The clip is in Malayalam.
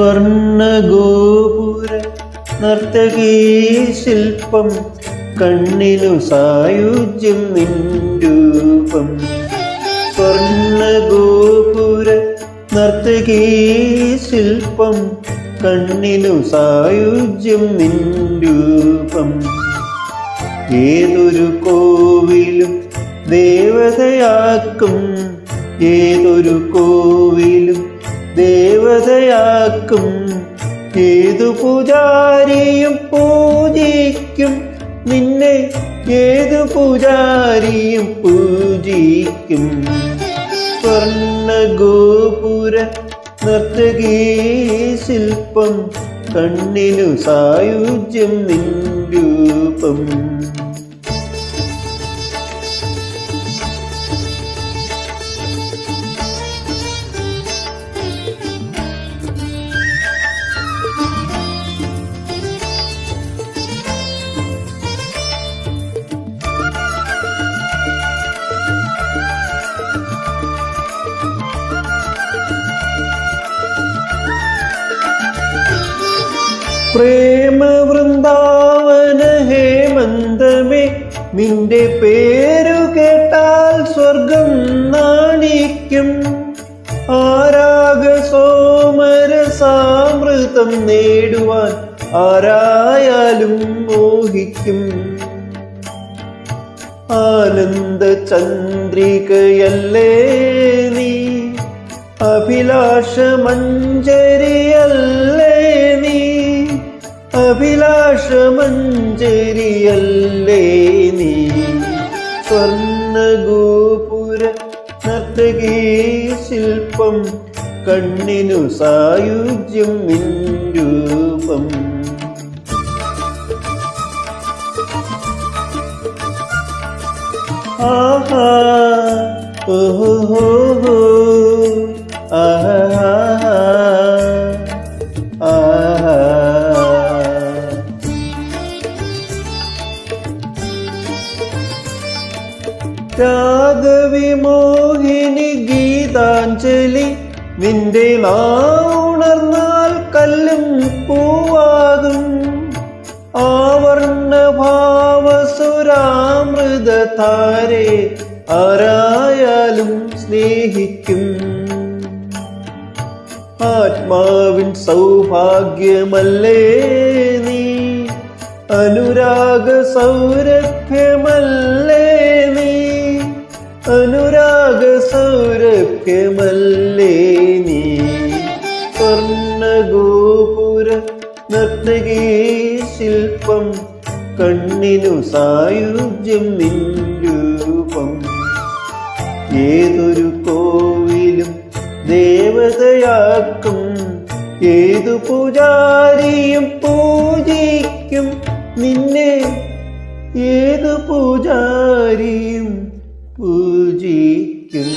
സ്വർണഗോപുര നർത്തകീ ശില്പം കണ്ണിനു സായുജ്യം നിൻരൂപം സ്വർണഗോപുര നർത്തകീ ശില്പം കണ്ണിനു സായുജ്യം നിൻരൂപം ഏതൊരു കോവിലും ദേവതയാക്കും ഏതൊരു കോവിലും ദേവതയാക്കും. ഏതു പൂജാരിയും പൂജിക്കും. നിന്നെ ഏതു പൂജാരിയും പൂജിക്കും. സ്വർണഗോപുര നർത്തകീ ശില്പം കണ്ണിനു സായുജ്യം നിൻ രൂപം. പ്രേമ വൃന്ദാവന ഹേമന്തമേ നിന്റെ പേരു കേട്ടാൽ സ്വർഗം നാണിക്കും. ആരാഗ സോമര സാമൃതം നേടുവാൻ ആരായാലും മോഹിക്കും. ആനന്ദ ചന്ദ്രികയല്ലേ നീ? അഭിലാഷ മഞ്ജരിയല്ലേ നീ? അഭിലാഷ മഞ്ജരിയല്ലേ നീ? സ്വർണഗോപുര നർത്തകീ ശില്പം കണ്ണിനു സായുജ്യം നിൻരൂപം. ആഹാ ഓഹോ. രാഗവിമോഹിനി ഗീതാഞ്ജലി. നിന്റെ നാണർന്നാൽ കല്ലും പൂവാകും. ആവർണ ഭാവസുരാമൃതധാരെ ആരായാലും സ്നേഹിക്കും. ആത്മാവിൻ സൗഭാഗ്യമല്ലേ നീ? അനുരാഗ സൗരഭ്യമല്ലേ സൗരഭ്യമല്ലേ നീ? സ്വർണഗോപുര നർത്തകീ ശില്പം കണ്ണിനു സായുജ്യം നിൻ രൂപം ഏതൊരു കോവിലും ദേവതയാക്കും ഏതു പൂജാരിയും പൂജിക്കും നിന്നെ. ഏതു പൂജാരിയും പൂജിക്കും.